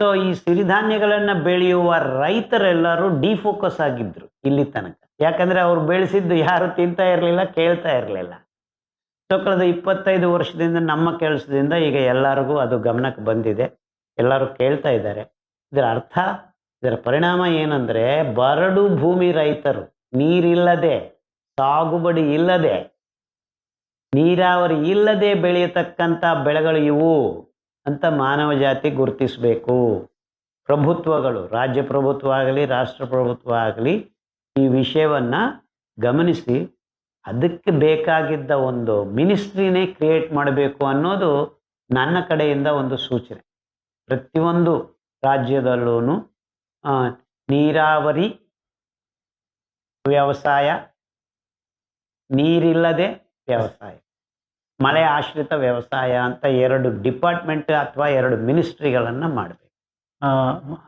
So ಈ ಸಿರಿಧಾನ್ಯಗಳನ್ನ ಬೆಳೆಯುವ ರೈತರೆಲ್ಲರೂ ಡಿಫೋಕಸ್ ಆಗಿದ್ರು ಇಲ್ಲಿ ತನಕ. ಯಾಕಂದ್ರೆ ಅವ್ರು ಬೆಳೆಸಿದ್ದು ಯಾರು ತಿಂತಾ ಇರಲಿಲ್ಲ, ಕೇಳ್ತಾ ಇರಲಿಲ್ಲ. ಸೊ ಕಳೆದ ಇಪ್ಪತ್ತೈದು ವರ್ಷದಿಂದ ನಮ್ಮ ಕೆಲಸದಿಂದ ಈಗ ಎಲ್ಲರಿಗೂ ಅದು ಗಮನಕ್ಕೆ ಬಂದಿದೆ. ಎಲ್ಲರೂ ಕೇಳ್ತಾ ಇದ್ದಾರೆ. ಇದರ ಅರ್ಥ, ಇದರ ಪರಿಣಾಮ ಏನಂದ್ರೆ ಬರಡು ಭೂಮಿ ರೈತರು, ನೀರಿಲ್ಲದೆ, ಸಾಗುಬಡಿ ಇಲ್ಲದೆ, ನೀರಾವರಿ ಇಲ್ಲದೆ ಬೆಳೆಯತಕ್ಕಂಥ ಬೆಳೆಗಳು ಇವು. ಅಂತ ಮಾನವ ಜಾತಿ ಗುರುತಿಸಬೇಕು. ಪ್ರಭುತ್ವಗಳು, ರಾಜ್ಯ ಪ್ರಭುತ್ವ ಆಗಲಿ, ರಾಷ್ಟ್ರ ಪ್ರಭುತ್ವ ಆಗಲಿ, ಈ ವಿಷಯವನ್ನ ಗಮನಿಸಿ, ಅದಕ್ಕೆ ಬೇಕಾಗಿದ್ದ ಒಂದು ಮಿನಿಸ್ಟ್ರಿನೇ ಕ್ರಿಯೇಟ್ ಮಾಡಬೇಕು ಅನ್ನೋದು ನನ್ನ ಕಡೆಯಿಂದ ಒಂದು ಸೂಚನೆ. ಪ್ರತಿಯೊಂದು ರಾಜ್ಯದಲ್ಲೂ ನೀರಾವರಿ ವ್ಯವಸಾಯ, ನೀರಿಲ್ಲದೆ ವ್ಯವಸಾಯ. ಮಳೆ ಆಶ್ರಿತ ವ್ಯವಸಾಯ ಅಂತ ಎರಡು ಡಿಪಾರ್ಟ್ಮೆಂಟ್ ಅಥವಾ ಎರಡು ಮಿನಿಸ್ಟ್ರಿಗಳನ್ನು ಮಾಡಬೇಕು. ಆ,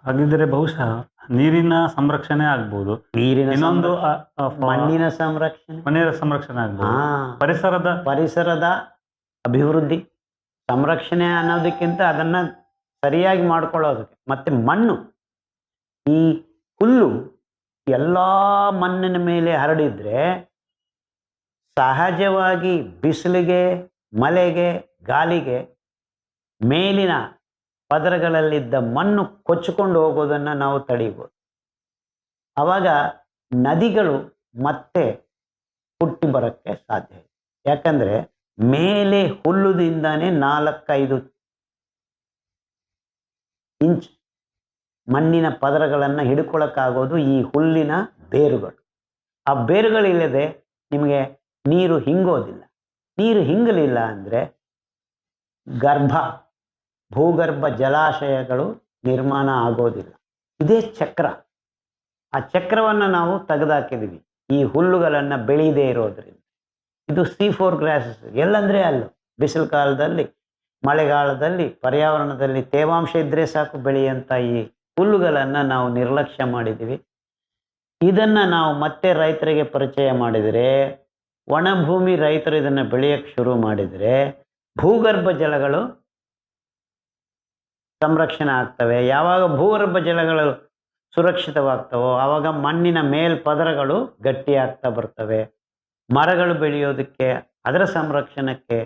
ಹಾಗಿದ್ರೆ ಬಹುಶಃ ನೀರಿನ ಸಂರಕ್ಷಣೆ ಆಗ್ಬೋದು. ನೀರಿನ ಇನ್ನೊಂದು ಮಣ್ಣಿನ ಸಂರಕ್ಷಣೆ. ಮಣ್ಣಿನ ಸಂರಕ್ಷಣೆ ಆಗ್ಬೋದು. ಪರಿಸರದ ಪರಿಸರದ ಅಭಿವೃದ್ಧಿ ಸಂರಕ್ಷಣೆ ಅನ್ನೋದಕ್ಕಿಂತ ಅದನ್ನ ಸರಿಯಾಗಿ ಮಾಡ್ಕೊಳ್ಳೋದಕ್ಕೆ. ಮತ್ತೆ ಮಣ್ಣು. ಈ ಹುಲ್ಲು ಎಲ್ಲ ಮಣ್ಣಿನ ಮೇಲೆ ಹರಡಿದ್ರೆ ಸಹಜವಾಗಿ ಬಿಸಿಲಿಗೆ, ಮಳೆಗೆ, ಗಾಳಿಗೆ ಮೇಲಿನ ಪದರಗಳಲ್ಲಿದ್ದ ಮಣ್ಣು ಕೊಚ್ಚಿಕೊಂಡು ಹೋಗೋದನ್ನು ನಾವು ತಡೆಯಬಹುದು ಆವಾಗ ನದಿಗಳು ಮತ್ತೆ ಹುಟ್ಟಿ ಬರೋಕ್ಕೆ ಸಾಧ್ಯ ಇದೆ ಯಾಕಂದ್ರೆ ಮೇಲೆ ಹುಲ್ಲುದಿಂದಾನೇ ನಾಲ್ಕೈದು ಇಂಚ್ ಮಣ್ಣಿನ ಪದರಗಳನ್ನು ಹಿಡ್ಕೊಳಕ್ಕಾಗೋದು ಈ ಹುಲ್ಲಿನ ಬೇರುಗಳು. ಆ ಬೇರುಗಳಿಲ್ಲದೆ ನಿಮಗೆ ನೀರು ಹಿಂಗೋದಿಲ್ಲ. ನೀರು ಹಿಂಗಲಿಲ್ಲ ಅಂದರೆ ಗರ್ಭ, ಭೂಗರ್ಭ ಜಲಾಶಯಗಳು ನಿರ್ಮಾಣ ಆಗೋದಿಲ್ಲ. ಇದೇ ಚಕ್ರ. ಆ ಚಕ್ರವನ್ನು ನಾವು ತೆಗೆದಾಕಿದ್ದೀವಿ ಈ ಹುಲ್ಲುಗಳನ್ನು ಬೆಳೀದೇ ಇರೋದ್ರಿಂದ. ಇದು ಸಿ ಫೋರ್ ಗ್ರಾಸಸ್ ಎಲ್ಲಂದ್ರೆ ಅಲ್ಲೂ ಬಿಸಿಲು ಕಾಲದಲ್ಲಿ ಮಳೆಗಾಲದಲ್ಲಿ, ಪರ್ಯಾವರಣದಲ್ಲಿ ತೇವಾಂಶ ಇದ್ರೆ ಸಾಕು ಬೆಳೆಯಂಥ ಈ ಹುಲ್ಲುಗಳನ್ನು ನಾವು ನಿರ್ಲಕ್ಷ್ಯ ಮಾಡಿದ್ದೀವಿ ಇದನ್ನು ನಾವು ಮತ್ತೆ ರೈತರಿಗೆ ಪರಿಚಯ ಮಾಡಿದರೆ ಒಣಭೂಮಿ ರೈತರು ಇದನ್ನು ಬೆಳೆಯಕ್ಕೆ ಶುರು ಮಾಡಿದರೆ ಭೂಗರ್ಭ ಜಲಗಳು ಸಂರಕ್ಷಣೆ ಆಗ್ತವೆ. ಯಾವಾಗ ಭೂಗರ್ಭ ಜಲಗಳು ಸುರಕ್ಷಿತವಾಗ್ತವೋ ಆವಾಗ ಮಣ್ಣಿನ ಮೇಲ್ಪದರಗಳು ಗಟ್ಟಿಯಾಗ್ತಾ ಬರ್ತವೆ. ಮರಗಳು ಬೆಳೆಯೋದಕ್ಕೆ, ಅದರ ಸಂರಕ್ಷಣಕ್ಕೆ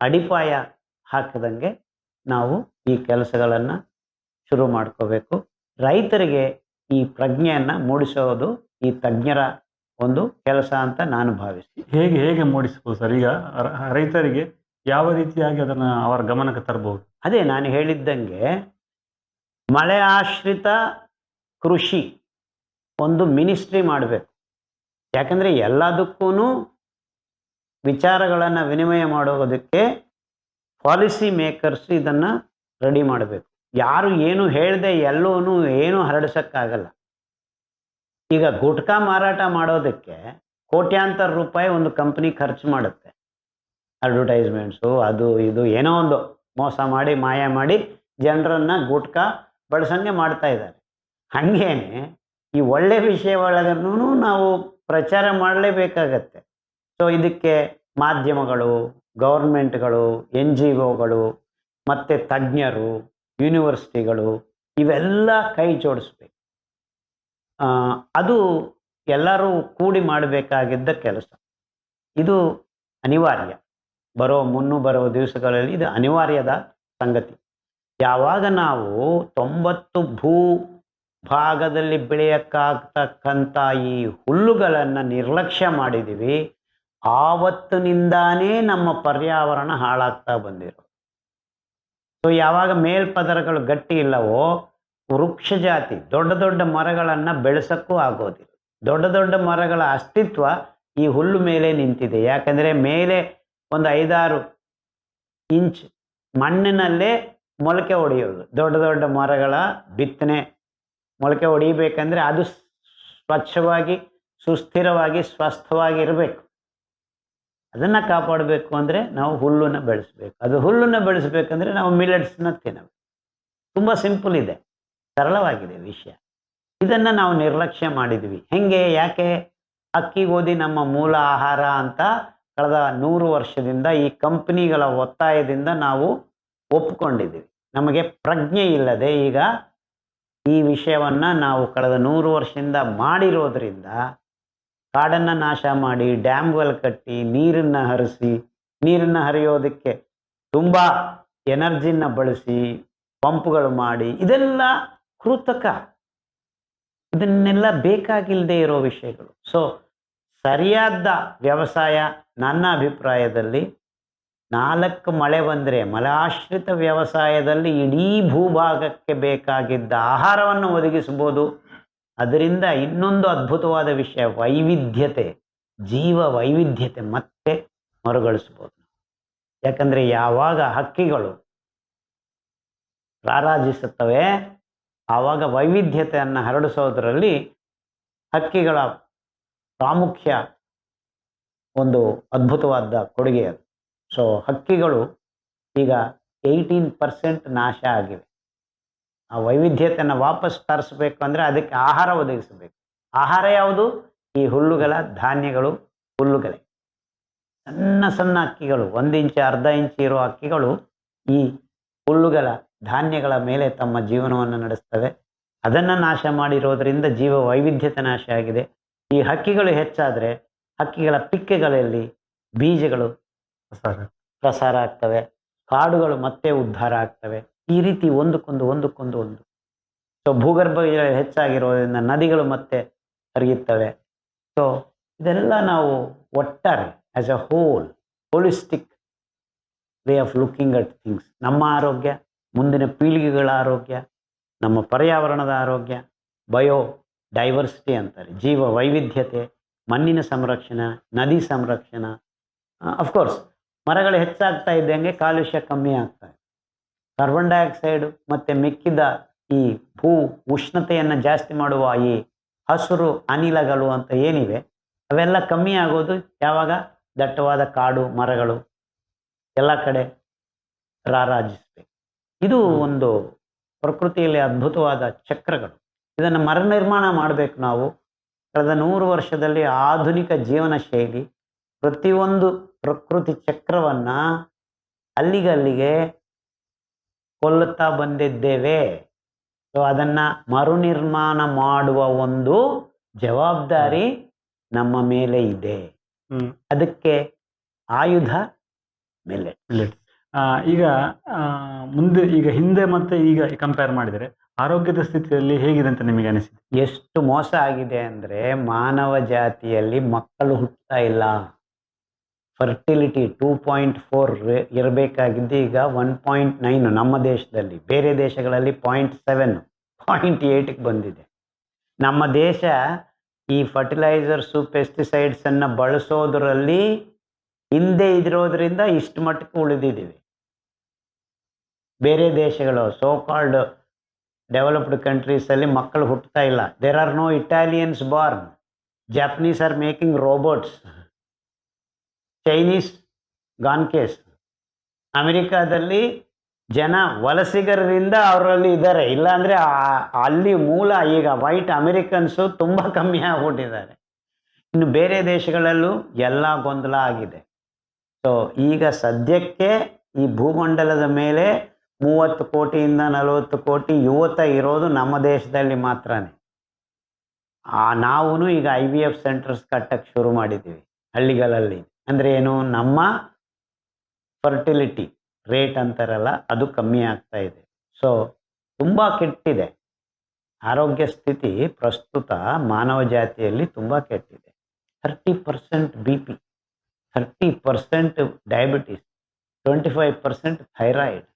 ಅಡಿಪಾಯ ಹಾಕದಂಗೆ ನಾವು ಈ ಕೆಲಸಗಳನ್ನು ಶುರು ಮಾಡ್ಕೋಬೇಕು. ರೈತರಿಗೆ ಈ ಪ್ರಜ್ಞೆಯನ್ನು ಮೂಡಿಸೋದು ಈ ತಜ್ಞರ ಒಂದು ಕೆಲಸ ಅಂತ ನಾನು ಭಾವಿಸ್ತೀನಿ. ಹೇಗೆ ಹೇಗೆ ಮೂಡಿಸ್ಬೋದು ಸರ್? ಈಗ ರೈತರಿಗೆ ಯಾವ ರೀತಿಯಾಗಿ ಅದನ್ನ ಅವರ ಗಮನಕ್ಕೆ ತರಬಹುದು? ಅದೇ ನಾನು ಹೇಳಿದ್ದಂಗೆ ಮಳೆ ಆಶ್ರಿತ ಕೃಷಿ ಒಂದು ಮಿನಿಸ್ಟ್ರಿ ಮಾಡಬೇಕು. ಯಾಕಂದರೆ ಎಲ್ಲದಕ್ಕೂ ವಿಚಾರಗಳನ್ನು ವಿನಿಮಯ ಮಾಡೋದಕ್ಕೆ ಪಾಲಿಸಿ ಮೇಕರ್ಸ್ ಇದನ್ನು ರೆಡಿ ಮಾಡಬೇಕು. ಯಾರು ಏನು ಹೇಳದೆ ಎಲ್ಲೋನು ಏನು ಹರಡಿಸೋಕ್ಕಾಗಲ್ಲ. ಈಗ ಗುಟ್ಕಾ ಮಾರಾಟ ಮಾಡೋದಕ್ಕೆ ಕೋಟ್ಯಾಂತರ ರೂಪಾಯಿ ಒಂದು ಕಂಪ್ನಿ ಖರ್ಚು ಮಾಡುತ್ತೆ. ಅಡ್ವರ್ಟೈಸ್ಮೆಂಟ್ಸು, ಅದು ಇದು ಏನೋ ಒಂದು ಮೋಸ ಮಾಡಿ, ಮಾಯ ಮಾಡಿ ಜನರನ್ನ ಗುಟ್ಕಾ ಬಳಸಂಗೆ ಮಾಡ್ತಾ ಇದ್ದಾರೆ. ಹಾಗೇನೆ ಈ ಒಳ್ಳೆ ವಿಷಯ ಒಳಗೂ ನಾವು ಪ್ರಚಾರ ಮಾಡಲೇಬೇಕಾಗತ್ತೆ. ಸೊ, ಇದಕ್ಕೆ ಮಾಧ್ಯಮಗಳು, ಗೌರ್ಮೆಂಟ್ಗಳು ಎನ್ ಜಿ ಒಗಳು ಮತ್ತು ತಜ್ಞರು, ಯೂನಿವರ್ಸಿಟಿಗಳು ಇವೆಲ್ಲ ಕೈ ಜೋಡಿಸ್ಬೇಕು. ಅದು ಎಲ್ಲರೂ ಕೂಡಿ ಮಾಡಬೇಕಾಗಿದ್ದ ಕೆಲಸ. ಇದು ಅನಿವಾರ್ಯ. ಬರೋ ಮುನ್ನು ಬರೋ ದಿವಸಗಳಲ್ಲಿ ಇದು ಅನಿವಾರ್ಯದ ಸಂಗತಿ. ಯಾವಾಗ ನಾವು ತೊಂಬತ್ತು ಭೂ ಭಾಗದಲ್ಲಿ ಬೆಳೆಯಕ್ಕಾಗ್ತಕ್ಕಂಥ ಈ ಹುಲ್ಲುಗಳನ್ನು ನಿರ್ಲಕ್ಷ್ಯ ಮಾಡಿದ್ದೀವಿ, ಆವತ್ತಿನಿಂದಾನೇ ನಮ್ಮ ಪರ್ಯಾವರಣ ಹಾಳಾಗ್ತಾ ಬಂದಿರೋದು. ಸೊ ಯಾವಾಗ ಮೇಲ್ಪದರಗಳು ಗಟ್ಟಿ ಇಲ್ಲವೋ ವೃಕ್ಷ ಜಾತಿ ದೊಡ್ಡ ದೊಡ್ಡ ಮರಗಳನ್ನು ಬೆಳೆಸೋಕ್ಕೂ ಆಗೋದಿಲ್ಲ. ದೊಡ್ಡ ದೊಡ್ಡ ಮರಗಳ ಅಸ್ತಿತ್ವ ಈ ಹುಲ್ಲು ಮೇಲೆ ನಿಂತಿದೆ. ಯಾಕಂದರೆ ಮೇಲೆ ಒಂದು ಐದಾರು ಇಂಚ್ ಮಣ್ಣಿನಲ್ಲೇ ಮೊಳಕೆ ಹೊಡೆಯೋದು ದೊಡ್ಡ ದೊಡ್ಡ ಮರಗಳ ಬಿತ್ತನೆ ಮೊಳಕೆ ಹೊಡಿಬೇಕಂದ್ರೆ ಅದು ಸ್ವಚ್ಛವಾಗಿ, ಸುಸ್ಥಿರವಾಗಿ ಸ್ವಸ್ಥವಾಗಿ ಇರಬೇಕು ಅದನ್ನು ಕಾಪಾಡಬೇಕು ಅಂದರೆ ನಾವು ಹುಲ್ಲನ್ನು ಬೆಳೆಸಬೇಕು. ಅದು ಹುಲ್ಲನ್ನು ಬೆಳೆಸಬೇಕಂದ್ರೆ ನಾವು ಮಿಲೆಟ್ಸ್ನ ತಿನ್ನಬೇಕು. ತುಂಬ ಸಿಂಪಲ್ ಇದೆ. ಸರಳವಾಗಿದೆ ವಿಷಯ. ಇದನ್ನು ನಾವು ನಿರ್ಲಕ್ಷ್ಯ ಮಾಡಿದ್ವಿ. ಹೆಂಗೆ? ಯಾಕೆ? ಅಕ್ಕಿ ಗೋಧಿ ನಮ್ಮ ಮೂಲ ಆಹಾರ ಅಂತ ಕಳೆದ ನೂರು ವರ್ಷದಿಂದ ಈ ಕಂಪ್ನಿಗಳ ಒತ್ತಾಯದಿಂದ ನಾವು ಒಪ್ಕೊಂಡಿದ್ದೀವಿ. ನಮಗೆ ಪ್ರಜ್ಞೆ ಇಲ್ಲದೆ ಈಗ ಈ ವಿಷಯವನ್ನು ನಾವು ಕಳೆದ ನೂರು ವರ್ಷದಿಂದ ಮಾಡಿರೋದ್ರಿಂದ ಕಾಡನ್ನು ನಾಶ ಮಾಡಿ ಡ್ಯಾಮ್ಗಳು ಕಟ್ಟಿ, ನೀರನ್ನು ಹರಿಸಿ, ನೀರನ್ನು ಹರಿಯೋದಕ್ಕೆ ತುಂಬ ಎನರ್ಜಿನ ಬಳಸಿ, ಪಂಪ್ಗಳು ಮಾಡಿ, ಇದೆಲ್ಲ ಕೃತಕ. ಇದನ್ನೆಲ್ಲ ಬೇಕಾಗಿಲ್ಲದೆ ಇರೋ ವಿಷಯಗಳು. ಸೊ ಸರಿಯಾದ ವ್ಯವಸಾಯ ನನ್ನ ಅಭಿಪ್ರಾಯದಲ್ಲಿ ನಾಲ್ಕು ಮಳೆ ಬಂದರೆ ಮಲಾಶ್ರಿತ ವ್ಯವಸಾಯದಲ್ಲಿ ಇಡೀ ಭೂಭಾಗಕ್ಕೆ ಬೇಕಾಗಿದ್ದ ಆಹಾರವನ್ನು ಒದಗಿಸ್ಬೋದು ಅದರಿಂದ ಇನ್ನೊಂದು ಅದ್ಭುತವಾದ ವಿಷಯ ವೈವಿಧ್ಯತೆ, ಜೀವ ವೈವಿಧ್ಯತೆ ಮತ್ತೆ ಮರುಗಳಿಸ್ಬೋದು ಯಾಕಂದರೆ ಯಾವಾಗ ಹಕ್ಕಿಗಳು ರಾರಾಜಿಸುತ್ತವೆ ಆವಾಗ ವೈವಿಧ್ಯತೆಯನ್ನು ಹರಡಿಸೋದರಲ್ಲಿ ಹಕ್ಕಿಗಳ ಪ್ರಾಮುಖ್ಯ ಒಂದು ಅದ್ಭುತವಾದ ಕೊಡುಗೆ ಅದು. ಸೊ ಹಕ್ಕಿಗಳು ಈಗ ಏಯ್ಟೀನ್ ಪರ್ಸೆಂಟ್ ನಾಶ ಆಗಿವೆ. ಆ ವೈವಿಧ್ಯತೆಯನ್ನು ವಾಪಸ್ ತರಿಸ್ಬೇಕು ಅಂದರೆ ಅದಕ್ಕೆ ಆಹಾರ ಒದಗಿಸಬೇಕು. ಆಹಾರ ಯಾವುದು? ಈ ಹುಲ್ಲುಗಳ ಧಾನ್ಯಗಳು ಹುಲ್ಲುಗಳೇ. ಸಣ್ಣ ಸಣ್ಣ ಅಕ್ಕಿಗಳು ಒಂದು ಇಂಚು, ಅರ್ಧ ಇಂಚು ಇರೋ ಅಕ್ಕಿಗಳು ಈ ಹುಲ್ಲುಗಳ ಧಾನ್ಯಗಳ ಮೇಲೆ ತಮ್ಮ ಜೀವನವನ್ನು ನಡೆಸ್ತವೆ. ಅದನ್ನು ನಾಶ ಮಾಡಿರೋದ್ರಿಂದ ಜೀವ ವೈವಿಧ್ಯತೆ ನಾಶ ಆಗಿದೆ. ಈ ಹಕ್ಕಿಗಳು ಹೆಚ್ಚಾದರೆ ಹಕ್ಕಿಗಳ ಪಿಕ್ಕೆಗಳಲ್ಲಿ ಬೀಜಗಳು ಸರ್ ಪ್ರಸಾರ ಆಗ್ತವೆ. ಕಾಡುಗಳು ಮತ್ತೆ ಉದ್ಧಾರ ಆಗ್ತವೆ. ಈ ರೀತಿ ಒಂದಕ್ಕೊಂದು ಒಂದಕ್ಕೊಂದು ಒಂದು. ಸೊ ಭೂಗರ್ಭ ಹೆಚ್ಚಾಗಿರೋದ್ರಿಂದ ನದಿಗಳು ಮತ್ತೆ ಹರಿಯುತ್ತವೆ. ಸೊ ಇದೆಲ್ಲ ನಾವು ಒಟ್ಟಾರೆ as a whole holistic way of looking at things ನಮ್ಮ ಆರೋಗ್ಯ ಮುಂದಿನ ಪೀಳಿಗೆಗಳ ಆರೋಗ್ಯ, ನಮ್ಮ ಪರ್ಯಾವರಣದ ಆರೋಗ್ಯ, ಬಯೋ ಡೈವರ್ಸಿಟಿ ಅಂತಾರೆ, ಜೀವ ವೈವಿಧ್ಯತೆ, ಮಣ್ಣಿನ ಸಂರಕ್ಷಣೆ, ನದಿ ಸಂರಕ್ಷಣೆ ಅಫ್ಕೋರ್ಸ್ ಮರಗಳು ಹೆಚ್ಚಾಗ್ತಾ ಇದ್ದಂಗೆ ಕಾಲುಷ್ಯ ಕಮ್ಮಿ ಆಗ್ತಾ ಇದೆ. ಕಾರ್ಬನ್ ಡೈಆಕ್ಸೈಡು ಮತ್ತು ಮಿಕ್ಕಿದ ಈ ಭೂ ಉಷ್ಣತೆಯನ್ನು ಜಾಸ್ತಿ ಮಾಡುವ ಈ ಹಸಿರು ಅನಿಲಗಳು ಅಂತ ಏನಿವೆ, ಅವೆಲ್ಲ ಕಮ್ಮಿ ಆಗೋದು ಯಾವಾಗ? ದಟ್ಟವಾದ ಕಾಡು ಮರಗಳು, ಎಲ್ಲ ಕಡೆ ರಾರಾಜಿಸ್ಬೇಕು ಇದು ಒಂದು ಪ್ರಕೃತಿಯಲ್ಲಿ ಅದ್ಭುತವಾದ ಚಕ್ರಗಳು. ಇದನ್ನು ಮರುನಿರ್ಮಾಣ ಮಾಡಬೇಕು ನಾವು. ಕಳೆದ ನೂರು ವರ್ಷದಲ್ಲಿ ಆಧುನಿಕ ಜೀವನ ಶೈಲಿ ಪ್ರತಿಯೊಂದು ಪ್ರಕೃತಿ ಚಕ್ರವನ್ನ ಅಲ್ಲಿಗಲ್ಲಿಗೆ ಕೊಲ್ಲುತ್ತಾ ಬಂದಿದ್ದೇವೆ. ಸೊ ಅದನ್ನ ಮರುನಿರ್ಮಾಣ ಮಾಡುವ ಒಂದು ಜವಾಬ್ದಾರಿ ನಮ್ಮ ಮೇಲೆ ಇದೆ. ಅದಕ್ಕೆ ಆಯುಧ ಮೇಲೆ ಮಿಲೆಟ್ಸ್ ಈಗ ಮುಂದೆ, ಈಗ ಹಿಂದೆ ಮತ್ತೆ ಈಗ ಕಂಪೇರ್ ಮಾಡಿದರೆ ಆರೋಗ್ಯದ ಸ್ಥಿತಿಯಲ್ಲಿ ಹೇಗಿದೆ ಅಂತ ನಿಮಗೆ ಅನಿಸಿದೆ? ಎಷ್ಟು ಮೋಸ ಆಗಿದೆ ಅಂದರೆ ಮಾನವ ಜಾತಿಯಲ್ಲಿ ಮಕ್ಕಳು ಹುಟ್ಟುತ್ತಾ ಇಲ್ಲ. ಫರ್ಟಿಲಿಟಿ ಟೂ ಪಾಯಿಂಟ್ ಫೋರ್ ಇರಬೇಕಾಗಿದ್ದು ಈಗ ಒನ್ ಪಾಯಿಂಟ್ ನೈನ್ ನಮ್ಮ ದೇಶದಲ್ಲಿ, ಬೇರೆ ದೇಶಗಳಲ್ಲಿ ಪಾಯಿಂಟ್ ಸೆವೆನ್ ಪಾಯಿಂಟ್ ಏಯ್ಟ್ಗೆ ಬಂದಿದೆ. ನಮ್ಮ ದೇಶ ಈ ಫರ್ಟಿಲೈಸರ್ಸು ಪೆಸ್ಟಿಸೈಡ್ಸನ್ನು ಬಳಸೋದರಲ್ಲಿ ಹಿಂದೆ ಇದಿರೋದ್ರಿಂದ ಇಷ್ಟು ಮಟ್ಟಕ್ಕೆ ಉಳಿದಿದ್ದೀವಿ. ಬೇರೆ ದೇಶಗಳು ಸೋ ಕಾಲ್ಡ್ ಡೆವಲಪ್ಡ್ ಕಂಟ್ರೀಸಲ್ಲಿ ಮಕ್ಕಳು ಹುಟ್ಟುತ್ತಾ ಇಲ್ಲ. There are no Italians born Japanese are making robots Chinese gone case ಅಮೆರಿಕಾದಲ್ಲಿ ಜನ ವಲಸಿಗರಿಂದ ಅವರಲ್ಲಿ ಇದ್ದಾರೆ. ಇಲ್ಲಾಂದರೆ ಅಲ್ಲಿ ಮೂಲ ಈಗ ವೈಟ್ ಅಮೆರಿಕನ್ಸು ತುಂಬ ಕಮ್ಮಿ ಆಗ್ಬಿಟ್ಟಿದ್ದಾರೆ. ಇನ್ನು ಬೇರೆ ದೇಶಗಳಲ್ಲೂ ಎಲ್ಲ ಗೊಂದಲ ಆಗಿದೆ. ಸೊ ಈಗ ಸದ್ಯಕ್ಕೆ ಈ ಭೂಮಂಡಲದ ಮೇಲೆ ಮೂವತ್ತು ಕೋಟಿಯಿಂದ ನಲವತ್ತು ಕೋಟಿ ಯುವತ ಇರೋದು ನಮ್ಮ ದೇಶದಲ್ಲಿ ಮಾತ್ರನೇ. ಆ ನಾವು ಈಗ ಐ ವಿ ಎಫ್ ಸೆಂಟರ್ಸ್ ಕಟ್ಟಕ್ಕೆ ಶುರು ಮಾಡಿದ್ದೀವಿ ಹಳ್ಳಿಗಳಲ್ಲಿ. ಅಂದರೆ ಏನು, ನಮ್ಮ ಫರ್ಟಿಲಿಟಿ ರೇಟ್ ಅಂತಾರಲ್ಲ, ಅದು ಕಮ್ಮಿ ಆಗ್ತಾ ಇದೆ. ಸೊ ತುಂಬ ಕೆಟ್ಟಿದೆ. ಆರೋಗ್ಯ ಸ್ಥಿತಿ ಪ್ರಸ್ತುತ ಮಾನವ ಜಾತಿಯಲ್ಲಿ ತುಂಬ ಕೆಟ್ಟಿದೆ. Thirty percent B P, thirty percent diabetes, twenty five percent thyroid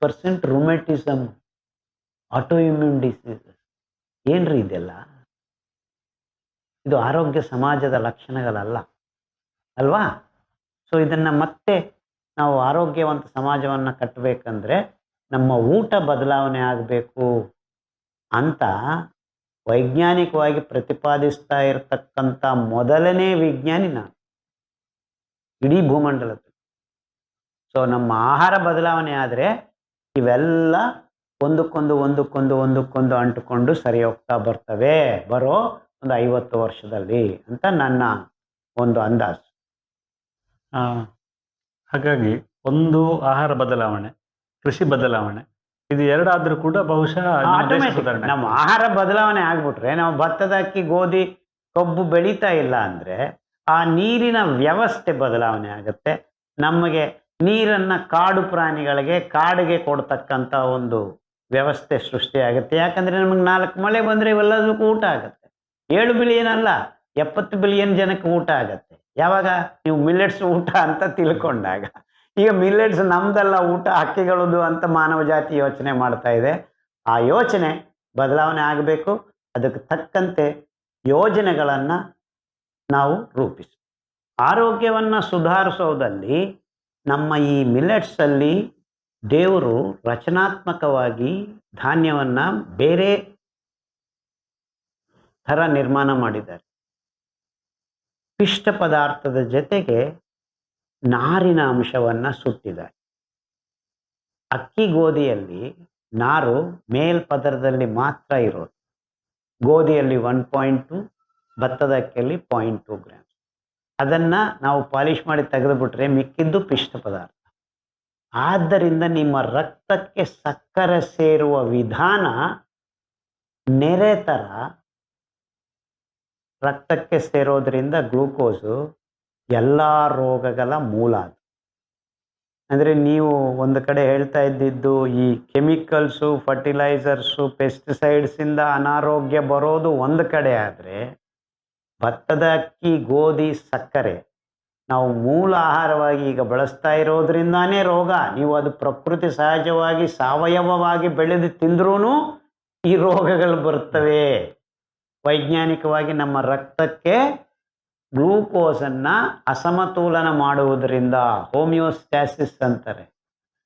percent rheumatism auto diseases disease ಏನ್ರಿ ಇದೆಲ್ಲ? ಇದು ಆರೋಗ್ಯ ಸಮಾಜದ ಲಕ್ಷಣಗಳಲ್ಲ. ಅಲ್ವಾ? ಸೊ ಇದನ್ನ ಮತ್ತೆ ನಾವು ಆರೋಗ್ಯವಂತ ಸಮಾಜವನ್ನು ಕಟ್ಟಬೇಕಂದ್ರೆ ನಮ್ಮ ಊಟ ಬದಲಾವಣೆ ಆಗಬೇಕು ಅಂತ ವೈಜ್ಞಾನಿಕವಾಗಿ ಪ್ರತಿಪಾದಿಸ್ತಾ ಇರತಕ್ಕಂಥ ಮೊದಲನೇ ವಿಜ್ಞಾನಿ ನಾನು. ಇಡೀ ಭೂಮಂಡಲದಲ್ಲಿ. ಸೊ ನಮ್ಮ ಆಹಾರ ಬದಲಾವಣೆ ಆದರೆ ಇವೆಲ್ಲ ಒಂದಕ್ಕೊಂದು ಒಂದಕ್ಕೊಂದು ಒಂದಕ್ಕೊಂದು ಅಂಟುಕೊಂಡು ಸರಿ ಹೋಗ್ತಾ ಬರ್ತವೆ. ಬರೋ ಒಂದು ಐವತ್ತು ವರ್ಷದಲ್ಲಿ ಅಂತ ನನ್ನ ಒಂದು ಅಂದಾಜು. ಹಾಗಾಗಿ ಒಂದು ಆಹಾರ ಬದಲಾವಣೆ ಕೃಷಿ ಬದಲಾವಣೆ ಇದು ಎರಡಾದ್ರೂ ಕೂಡ ಬಹುಶಃ ನಮ್ಮ ಆಹಾರ ಬದಲಾವಣೆ ಆಗ್ಬಿಟ್ರೆ ನಾವು ಭತ್ತದ ಅಕ್ಕಿ ಗೋಧಿ ಕಬ್ಬು ಬೆಳೀತಾ ಇಲ್ಲ ಅಂದ್ರೆ ಆ ನೀರಿನ ವ್ಯವಸ್ಥೆ ಬದಲಾವಣೆ ಆಗುತ್ತೆ. ನಮಗೆ ನೀರನ್ನ ಕಾಡು ಪ್ರಾಣಿಗಳಿಗೆ ಕಾಡಿಗೆ ಕೊಡ್ತಕ್ಕಂಥ ಒಂದು ವ್ಯವಸ್ಥೆ ಸೃಷ್ಟಿಯಾಗುತ್ತೆ. ಯಾಕಂದ್ರೆ ನಮಗೆ ನಾಲ್ಕು ಮಳೆ ಬಂದ್ರೆ ಇವೆಲ್ಲದಕ್ಕೂ ಊಟ ಆಗುತ್ತೆ. ಏಳು ಬಿಲಿಯನ್ ಅಲ್ಲ, ಎಪ್ಪತ್ತು ಬಿಲಿಯನ್ ಜನಕ್ಕೆ ಊಟ ಆಗುತ್ತೆ. ಯಾವಾಗ? ನೀವು ಮಿಲ್ಲೆಟ್ಸ್ ಊಟ ಅಂತ ತಿಳ್ಕೊಂಡಾಗ. ಈಗ ಮಿಲ್ಲೆಟ್ಸ್ ನಮ್ದೆಲ್ಲ, ಊಟ ಹಕ್ಕಿಗಳದು ಅಂತ ಮಾನವ ಜಾತಿ ಯೋಚನೆ ಮಾಡ್ತಾ ಇದೆ. ಆ ಯೋಚನೆ ಬದಲಾವಣೆ ಆಗಬೇಕು. ಅದಕ್ಕೆ ತಕ್ಕಂತೆ ಯೋಜನೆಗಳನ್ನು ನಾವು ರೂಪಿಸಿ. ಆರೋಗ್ಯವನ್ನು ಸುಧಾರಿಸೋದಲ್ಲಿ ನಮ್ಮ ಈ ಮಿಲೆಟ್ಸಲ್ಲಿ ದೇವರು ರಚನಾತ್ಮಕವಾಗಿ ಧಾನ್ಯವನ್ನು ಬೇರೆ ಥರ ನಿರ್ಮಾಣ ಮಾಡಿದ್ದಾರೆ. ಪಿಷ್ಟ ಪದಾರ್ಥದ ಜೊತೆಗೆ ನಾರಿನ ಅಂಶವನ್ನು ಸುಟ್ಟಿದ್ದಾರೆ. ಅಕ್ಕಿ ಗೋಧಿಯಲ್ಲಿ ನಾರು ಮೇಲ್ಪದರದಲ್ಲಿ ಮಾತ್ರ ಇರೋದು. ಗೋಧಿಯಲ್ಲಿ ಒನ್ ಪಾಯಿಂಟ್ ಟು ಭತ್ತದ ಅಕ್ಕಿಯಲ್ಲಿ ಪಾಯಿಂಟ್ ಟು ಗ್ರಾಮ್ಸ್ ಅದನ್ನು ನಾವು ಪಾಲಿಷ್ ಮಾಡಿ ತೆಗೆದುಬಿಟ್ರೆ ಮಿಕ್ಕಿದ್ದು ಪಿಷ್ಟ ಪದಾರ್ಥ. ಆದ್ದರಿಂದ ನಿಮ್ಮ ರಕ್ತಕ್ಕೆ ಸಕ್ಕರೆ ಸೇರುವ ವಿಧಾನ ನೆರೆ ಥರ ರಕ್ತಕ್ಕೆ ಸೇರೋದ್ರಿಂದ ಗ್ಲೂಕೋಸು ಎಲ್ಲ ರೋಗಗಳ ಮೂಲ ಅದು. ಅಂದರೆ ನೀವು ಒಂದು ಕಡೆ ಹೇಳ್ತಾ ಇದ್ದಿದ್ದು ಈ ಕೆಮಿಕಲ್ಸು, ಫರ್ಟಿಲೈಸರ್ಸು ಪೆಸ್ಟಿಸೈಡ್ಸಿಂದ ಅನಾರೋಗ್ಯ ಬರೋದು ಒಂದು ಕಡೆ ಆದರೆ ಭತ್ತದ ಅಕ್ಕಿ, ಗೋಧಿ, ಸಕ್ಕರೆ ನಾವು ಮೂಲ ಆಹಾರವಾಗಿ ಈಗ ಬಳಸ್ತಾ ಇರೋದ್ರಿಂದಾನೇ ರೋಗ. ನೀವು ಅದು ಪ್ರಕೃತಿ ಸಹಜವಾಗಿ, ಸಾವಯವವಾಗಿ ಬೆಳೆದು ತಿಂದ್ರೂ ಈ ರೋಗಗಳು ಬರ್ತವೆ ವೈಜ್ಞಾನಿಕವಾಗಿ ನಮ್ಮ ರಕ್ತಕ್ಕೆ ಗ್ಲೂಕೋಸನ್ನು ಅಸಮತೋಲನ ಮಾಡುವುದರಿಂದ, ಹೋಮಿಯೋಸ್ಟ್ಯಾಸಿಸ್ ಅಂತಾರೆ.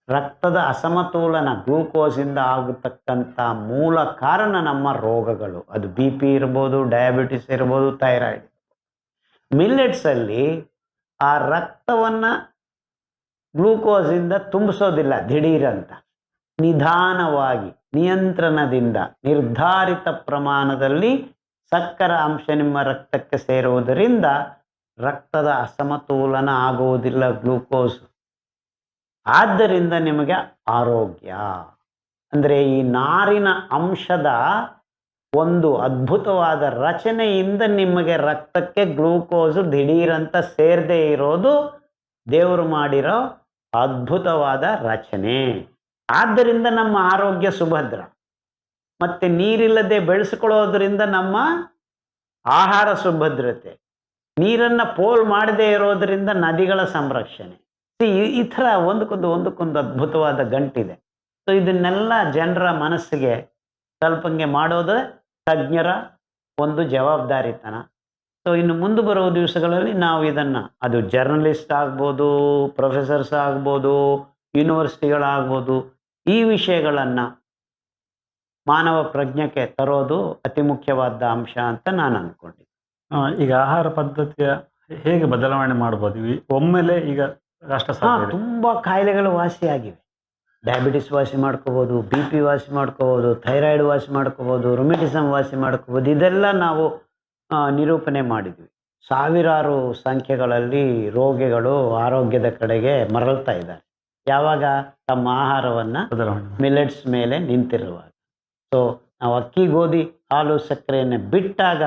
ರಕ್ತದ ಅಸಮತೋಲನ ಗ್ಲೂಕೋಸಿಂದ ಆಗತಕ್ಕಂಥ ಮೂಲ ಕಾರಣ ನಮ್ಮ ರೋಗಗಳು. ಅದು ಬಿ ಪಿ ಇರ್ಬೋದು, ಡಯಾಬಿಟಿಸ್ ಇರ್ಬೋದು, ಥೈರಾಯ್ಡ್. ಮಿಲ್ಲೆಟ್ಸಲ್ಲಿ ಆ ರಕ್ತವನ್ನು ಗ್ಲೂಕೋಸಿಂದ ತುಂಬಿಸೋದಿಲ್ಲ, ದಿಢೀರಂತ. ನಿಧಾನವಾಗಿ, ನಿಯಂತ್ರಣದಿಂದ, ನಿರ್ಧಾರಿತ ಪ್ರಮಾಣದಲ್ಲಿ ಸಕ್ಕರೆ ಅಂಶ ನಿಮ್ಮ ರಕ್ತಕ್ಕೆ ಸೇರುವುದರಿಂದ ರಕ್ತದ ಅಸಮತೋಲನ ಆಗುವುದಿಲ್ಲ, ಗ್ಲೂಕೋಸ್. ಆದ್ದರಿಂದ ನಿಮಗೆ ಆರೋಗ್ಯ. ಅಂದರೆ ಈ ನಾರಿನ ಅಂಶದ ಒಂದು ಅದ್ಭುತವಾದ ರಚನೆಯಿಂದ ನಿಮಗೆ ರಕ್ತಕ್ಕೆ ಗ್ಲೂಕೋಸು ದಿಢೀರಂತ ಸೇರದೇ ಇರೋದು ದೇವರು ಮಾಡಿರೋ ಅದ್ಭುತವಾದ ರಚನೆ. ಆದ್ದರಿಂದ ನಮ್ಮ ಆರೋಗ್ಯ ಸುಭದ್ರ. ಮತ್ತು ನೀರಿಲ್ಲದೆ ಬೆಳೆಸ್ಕೊಳ್ಳೋದ್ರಿಂದ ನಮ್ಮ ಆಹಾರ ಸುಭದ್ರತೆ. ನೀರನ್ನು ಪೋಲ್ ಮಾಡದೇ ಇರೋದರಿಂದ ನದಿಗಳ ಸಂರಕ್ಷಣೆ. ಈ- ಥರ ಒಂದಕ್ಕೊಂದು ಒಂದಕ್ಕೊಂದು ಅದ್ಭುತವಾದ ಗಂಟಿದೆ. ಸೊ ಇದನ್ನೆಲ್ಲ ಜನರ ಮನಸ್ಸಿಗೆ ತಲುಪಂಗೆ ಮಾಡೋದು ತಜ್ಞರ ಒಂದು ಜವಾಬ್ದಾರಿತನ. ಸೊ ಇನ್ನು ಮುಂದೆ ಬರುವ ದಿವಸಗಳಲ್ಲಿ ನಾವು ಇದನ್ನು, ಅದು ಜರ್ನಲಿಸ್ಟ್ ಆಗ್ಬೋದು ಪ್ರೊಫೆಸರ್ಸ್ ಆಗ್ಬೋದು ಯೂನಿವರ್ಸಿಟಿಗಳಾಗ್ಬೋದು ಈ ವಿಷಯಗಳನ್ನು ಮಾನವ ಪ್ರಜ್ಞಕ್ಕೆ ತರೋದು ಅತಿ ಮುಖ್ಯವಾದ ಅಂಶ ಅಂತ ನಾನು ಅಂದ್ಕೊಂಡಿದ್ದೆ. ಈಗ ಆಹಾರ ಪದ್ಧತಿಯ ಹೇಗೆ ಬದಲಾವಣೆ ಮಾಡ್ಬೋದು? ಒಮ್ಮೆಲೆ ಈಗ ರಾಷ್ಟ್ರ ತುಂಬಾ ಕಾಯಿಲೆಗಳು ವಾಸಿಯಾಗಿವೆ. ಡಯಾಬಿಟಿಸ್ ವಾಸಿ ಮಾಡ್ಕೋಬೋದು ಬಿ ಪಿ ವಾಸಿ ಮಾಡ್ಕೋಬೋದು ಥೈರಾಯ್ಡ್ ವಾಸಿ ಮಾಡ್ಕೋಬೋದು ರೊಮೆಟಿಸಮ್ ವಾಸಿ ಮಾಡ್ಕೋಬೋದು ಇದೆಲ್ಲ ನಾವು ನಿರೂಪಣೆ ಮಾಡಿದ್ವಿ. ಸಾವಿರಾರು ಸಂಖ್ಯೆಗಳಲ್ಲಿ ರೋಗಿಗಳು ಆರೋಗ್ಯದ ಕಡೆಗೆ ಮರಳ್ತಾ ಇದ್ದಾರೆ. ಯಾವಾಗ? ತಮ್ಮ ಆಹಾರವನ್ನು ಮಿಲೆಟ್ಸ್ ಮೇಲೆ ನಿಂತಿರುವಾಗ. ಸೊ ನಾವು ಅಕ್ಕಿ ಗೋಧಿ ಹಾಲು ಸಕ್ಕರೆಯನ್ನು ಬಿಟ್ಟಾಗ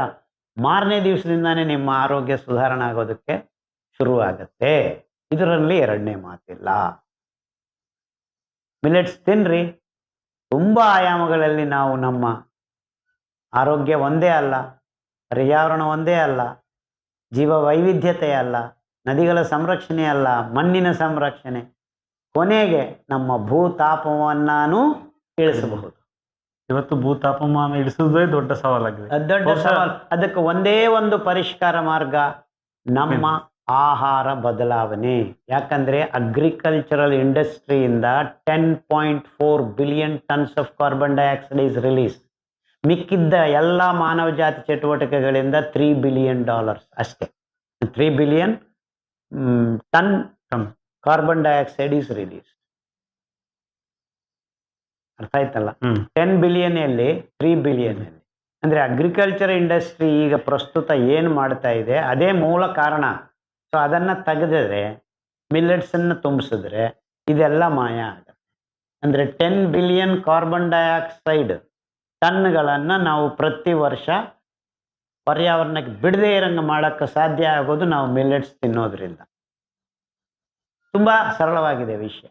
ಮಾರನೇ ದಿವಸದಿಂದಾನೇ ನಿಮ್ಮ ಆರೋಗ್ಯ ಸುಧಾರಣೆ ಆಗೋದಕ್ಕೆ ಶುರುವಾಗತ್ತೆ. ಇದರಲ್ಲಿ ಎರಡನೇ ಮಾತಿಲ್ಲ. ಮಿಲೆಟ್ಸ್ ತಿನ್ರಿ. ತುಂಬ ಆಯಾಮಗಳಲ್ಲಿ ನಾವು ನಮ್ಮ ಆರೋಗ್ಯ ಒಂದೇ ಅಲ್ಲ ಪರ್ಯಾವರಣ ಒಂದೇ ಅಲ್ಲ ಜೀವ ವೈವಿಧ್ಯತೆ ಅಲ್ಲ ನದಿಗಳ ಸಂರಕ್ಷಣೆ ಅಲ್ಲ ಮಣ್ಣಿನ ಸಂರಕ್ಷಣೆ. ಕೊನೆಗೆ ನಮ್ಮ ಭೂತಾಪವನ್ನಾನು ಇಳಿಸಬಹುದು. ಇವತ್ತು ಭೂ ತಾಪಮಾನ ಇಳಿಸುವುದೇ ದೊಡ್ಡ ಸವಾಲಾಗಿದೆ. ದೊಡ್ಡ ಸವಾಲು. ಅದಕ್ಕೆ ಒಂದೇ ಒಂದು ಪರಿಷ್ಕಾರ ಮಾರ್ಗ ನಮ್ಮ ಆಹಾರ ಬದಲಾವಣೆ. ಯಾಕಂದ್ರೆ agricultural ಇಂಡಸ್ಟ್ರಿಯಿಂದ ten point four billion tons of carbon dioxide is release ಮಿಕ್ಕಿದ್ದ ಎಲ್ಲ ಮಾನವ ಜಾತಿ ಚಟುವಟಿಕೆಗಳಿಂದ ತ್ರೀ ಬಿಲಿಯನ್ ಡಾಲರ್ಸ್ ಅಷ್ಟೇ. Three billion ton. Carbon dioxide is release ಅರ್ಥ ಆಯ್ತಲ್ಲ? ಟೆನ್ ಬಿಲಿಯನ್ ಅಲ್ಲಿ ತ್ರೀ ಬಿಲಿಯನಲ್ಲಿ ಅಂದ್ರೆ ಅಗ್ರಿಕಲ್ಚರ್ ಇಂಡಸ್ಟ್ರಿ ಈಗ ಪ್ರಸ್ತುತ ಏನು ಮಾಡ್ತಾ ಇದೆ ಅದೇ ಮೂಲ ಕಾರಣ. ಸೊ ಅದನ್ನು ತೆಗೆದರೆ ಮಿಲ್ಲೆಟ್ಸನ್ನು ತುಂಬಿಸಿದ್ರೆ ಇದೆಲ್ಲ ಮಾಯ ಆಗುತ್ತೆ. ಅಂದರೆ ಟೆನ್ ಬಿಲಿಯನ್ ಕಾರ್ಬನ್ ಡೈಆಕ್ಸೈಡ್ ಟನ್ಗಳನ್ನು ನಾವು ಪ್ರತಿ ವರ್ಷ ಪರ್ಯಾವರಣಕ್ಕೆ ಬಿಡದೇ ಇರಂಗೆ ಮಾಡೋಕ್ಕೆ ಸಾಧ್ಯ ಆಗೋದು ನಾವು ಮಿಲ್ಲೆಟ್ಸ್ ತಿನ್ನೋದ್ರಿಂದ. ತುಂಬ ಸರಳವಾಗಿದೆ ವಿಷಯ.